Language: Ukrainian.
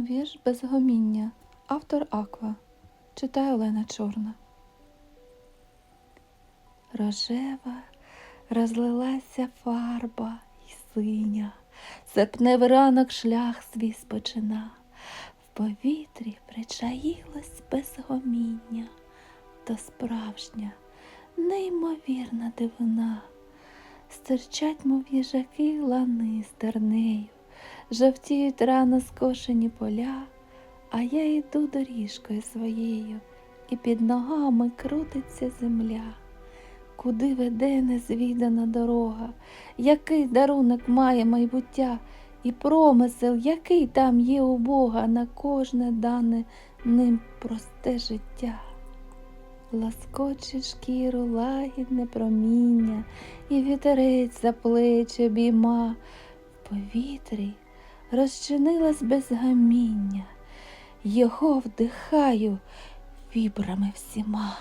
Вірш без гоміння. Автор Аква. Читає Олена Чорна. Рожева розлилася фарба й синя, Серпневий ранок шлях свій спочина. В повітрі причаїлась без гоміння, То справжня, неймовірна дивина. Стирчать, мов їжаки, лани з тернею, жовтіють рано скошені поля, а я йду доріжкою своєю, і під ногами крутиться земля. Куди веде незвідана дорога, який дарунок має майбуття, і промисел, який там є у Бога на кожне дане ним просте життя. Ласкоче шкіру лагідне проміння, і вітерець за плечі обійма, в повітрі розчинилась без гаміння, його вдихаю вібрами всіма.